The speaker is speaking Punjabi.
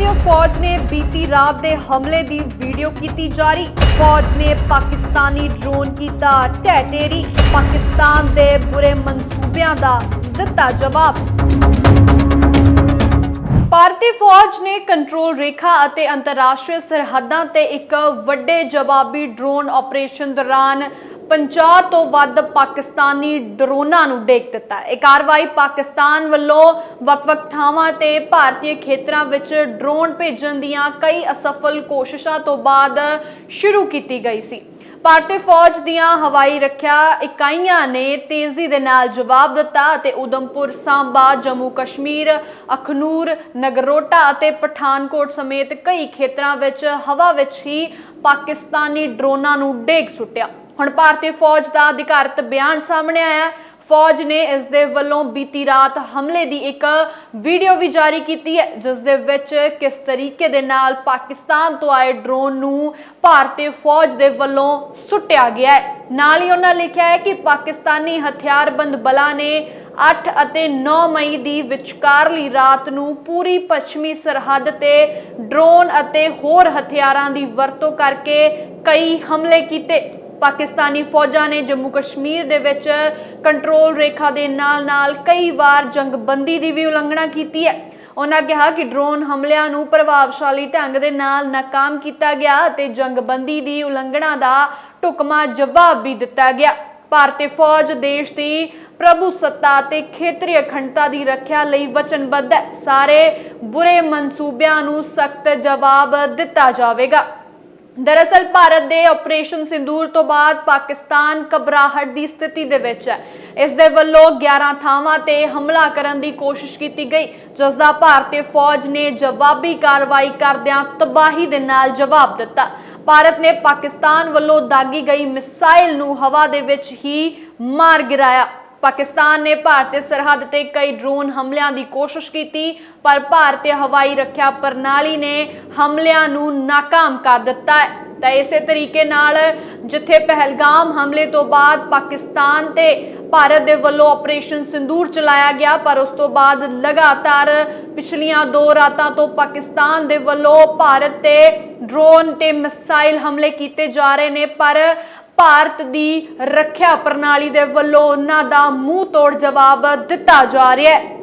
ਭਾਰਤੀ ਫੌਜ ਨੇ ਬੀਤੀ ਰਾਤ ਦੇ ਹਮਲੇ ਦੀ ਵੀਡੀਓ ਕੀਤੀ ਜਾਰੀ। ਫੌਜ ਨੇ ਪਾਕਿਸਤਾਨੀ ਡਰੋਨ ਕੀਤਾ ਟੈਟੇਰੀ ਪਾਕਿਸਤਾਨ ਦੇ ਬੁਰੇ ਮਨਸੂਬਿਆਂ ਦਾ ਦਿੱਤਾ ਜਵਾਬ। ਭਾਰਤੀ ਫੌਜ ਨੇ ਕੰਟਰੋਲ ਰੇਖਾ ਅਤੇ ਅੰਤਰਰਾਸ਼ਟਰੀ ਸਰਹੱਦਾਂ ਤੇ ਇੱਕ ਵੱਡੇ ਜਵਾਬੀ ਡਰੋਨ ਆਪਰੇਸ਼ਨ ਦੌਰਾਨ 50 ਤੋਂ ਵੱਧ ਪਾਕਿਸਤਾਨੀ ਡਰੋਨਾਂ ਨੂੰ ਡੇਕ ਦਿੱਤਾ। ਇਹ ਕਾਰਵਾਈ ਪਾਕਿਸਤਾਨ ਵੱਲੋਂ ਵੱਖ-ਵੱਖ ਥਾਵਾਂ ਤੇ ਭਾਰਤੀ ਖੇਤਰਾਂ ਵਿੱਚ ਡਰੋਨ ਭੇਜਣ ਦੀਆਂ ਕਈ ਅਸਫਲ ਕੋਸ਼ਿਸ਼ਾਂ ਤੋਂ ਬਾਅਦ ਸ਼ੁਰੂ ਕੀਤੀ ਗਈ ਸੀ। ਭਾਰਤੀ ਫੌਜ ਦੀਆਂ ਹਵਾਈ ਰੱਖਿਆ ਇਕਾਈਆਂ ਨੇ ਤੇਜ਼ੀ ਦੇ ਨਾਲ ਜਵਾਬ ਦਿੱਤਾ ਅਤੇ ਉਦਮਪੁਰ, ਸਾਂਬਾ ਜੰਮੂ ਕਸ਼ਮੀਰ ਅਖਨੂਰ, ਨਗਰੋਟਾ ਅਤੇ ਪਠਾਨਕੋਟ ਸਮੇਤ ਕਈ ਖੇਤਰਾਂ ਵਿੱਚ ਹਵਾ ਵਿੱਚ ਹੀ ਪਾਕਿਸਤਾਨੀ ਡਰੋਨਾਂ ਨੂੰ ਡੇਗ ਸੁੱਟਿਆ। ਹੁਣ ਭਾਰਤੀ ਫੌਜ ਦਾ ਅਧਿਕਾਰਤ ਬਿਆਨ ਸਾਹਮਣੇ ਆਇਆ। ਫੌਜ ਨੇ ਇਸ ਦੇ ਵੱਲੋਂ ਬੀਤੀ ਰਾਤ ਹਮਲੇ ਦੀ ਇੱਕ ਵੀਡੀਓ ਵੀ ਜਾਰੀ ਕੀਤੀ ਹੈ ਜਿਸ ਦੇ ਵਿੱਚ ਕਿਸ ਤਰੀਕੇ ਦੇ ਨਾਲ ਪਾਕਿਸਤਾਨ ਤੋਂ ਆਏ ਡਰੋਨ ਨੂੰ ਭਾਰਤੀ ਫੌਜ ਦੇ ਵੱਲੋਂ ਸੁੱਟਿਆ ਗਿਆ ਹੈ। ਨਾਲ ਹੀ ਉਹਨਾਂ ਲਿਖਿਆ ਹੈ ਕਿ ਪਾਕਿਸਤਾਨੀ ਹਥਿਆਰਬੰਦ ਬਲਾਂ ਨੇ 8 ਅਤੇ 9 ਮਈ ਦੀ ਵਿਚਕਾਰਲੀ ਰਾਤ ਨੂੰ ਪੂਰੀ ਪੱਛਮੀ ਸਰਹੱਦ ਤੇ ਡਰੋਨ ਅਤੇ ਹੋਰ ਹਥਿਆਰਾਂ ਦੀ ਵਰਤੋਂ ਕਰਕੇ ਕਈ ਹਮਲੇ ਕੀਤੇ। ਪਾਕਿਸਤਾਨੀ ਫੌਜਾਂ ਨੇ ਜੰਮੂ ਕਸ਼ਮੀਰ ਦੇ ਵਿੱਚ ਕੰਟਰੋਲ ਰੇਖਾ ਦੇ ਨਾਲ-ਨਾਲ ਕਈ ਵਾਰ ਜੰਗਬੰਦੀ ਦੀ ਵੀ ਉਲੰਘਣਾ ਕੀਤੀ ਹੈ। ਉਹਨਾਂ ਕਿਹਾ ਕਿ ਡਰੋਨ ਹਮਲਿਆਂ ਨੂੰ ਪ੍ਰਭਾਵਸ਼ਾਲੀ ਢੰਗ ਦੇ ਨਾਲ ਨਾਕਾਮ ਕੀਤਾ ਗਿਆ ਅਤੇ ਜੰਗਬੰਦੀ ਦੀ ਉਲੰਘਣਾ ਦਾ ਢੁਕਮਾ ਜਵਾਬ ਵੀ ਦਿੱਤਾ ਗਿਆ। ਭਾਰਤੀ ਫੌਜ ਦੇਸ਼ ਦੀ ਪ੍ਰਭੂ ਸੱਤਾ ਤੇ ਖੇਤਰੀ ਅਖੰਡਤਾ ਦੀ ਰੱਖਿਆ ਲਈ ਵਚਨਬੱਧ ਹੈ। ਸਾਰੇ ਬੁਰੇ ਮਨਸੂਬਿਆਂ ਨੂੰ ਸਖਤ ਜਵਾਬ ਦਿੱਤਾ ਜਾਵੇਗਾ। ਦਰਅਸਲ ਭਾਰਤ ਦੇ ਆਪਰੇਸ਼ਨ ਸਿੰਦੂਰ ਤੋਂ ਬਾਅਦ ਪਾਕਿਸਤਾਨ ਘਬਰਾਹਟ ਦੀ ਸਥਿਤੀ ਦੇ ਵਿੱਚ ਹੈ। ਇਸ ਦੇ ਵੱਲੋਂ 11 ਥਾਵਾਂ ਤੇ ਹਮਲਾ ਕਰਨ ਦੀ ਕੋਸ਼ਿਸ਼ ਕੀਤੀ ਗਈ। ਜਿਸ ਦਾ ਭਾਰਤੀ ਫੌਜ ਨੇ ਜਵਾਬੀ ਕਾਰਵਾਈ ਕਰਦਿਆਂ ਤਬਾਹੀ ਦੇ ਨਾਲ ਜਵਾਬ ਦਿੱਤਾ। ਭਾਰਤ ਨੇ ਪਾਕਿਸਤਾਨ ਵੱਲੋਂ ਦਾਗੀ ਗਈ ਮਿਸਾਈਲ ਨੂੰ ਹਵਾ ਦੇ ਵਿੱਚ ਹੀ ਮਾਰ ਗਿਰਾਇਆ। ਪਾਕਿਸਤਾਨ ਨੇ ਭਾਰਤੀ ਸਰਹੱਦ ਤੇ ਕਈ ਡਰੋਨ ਹਮਲਿਆਂ ਦੀ ਕੋਸ਼ਿਸ਼ ਕੀਤੀ, ਪਰ ਭਾਰਤੀ ਹਵਾਈ ਰੱਖਿਆ ਪ੍ਰਣਾਲੀ ਨੇ ਹਮਲਿਆਂ ਨੂੰ ਨਾਕਾਮ ਕਰ ਦਿੱਤਾ ਹੈ। ਤਾਂ ਇਸੇ ਤਰੀਕੇ ਨਾਲ ਜਿੱਥੇ ਪਹਿਲਗਾਮ ਹਮਲੇ ਤੋਂ ਬਾਅਦ ਪਾਕਿਸਤਾਨ ਤੇ ਭਾਰਤ ਦੇ ਵੱਲੋਂ ਆਪਰੇਸ਼ਨ ਸਿੰਦੂਰ ਚਲਾਇਆ ਗਿਆ, ਪਰ ਉਸ ਤੋਂ ਬਾਅਦ ਲਗਾਤਾਰ ਪਿਛਲੀਆਂ ਦੋ ਰਾਤਾਂ ਤੋਂ ਪਾਕਿਸਤਾਨ ਦੇ ਵੱਲੋਂ ਭਾਰਤ ਤੇ ਡਰੋਨ ਤੇ ਮਿਸਾਈਲ ਹਮਲੇ ਕੀਤੇ ਜਾ ਰਹੇ ਨੇ, ਪਰ ਭਾਰਤ ਦੀ ਰੱਖਿਆ ਪ੍ਰਣਾਲੀ ਦੇ ਵੱਲੋਂ ਉਹਨਾਂ ਦਾ ਮੂੰਹ ਤੋੜ ਜਵਾਬ ਦਿੱਤਾ ਜਾ ਰਿਹਾ ਹੈ।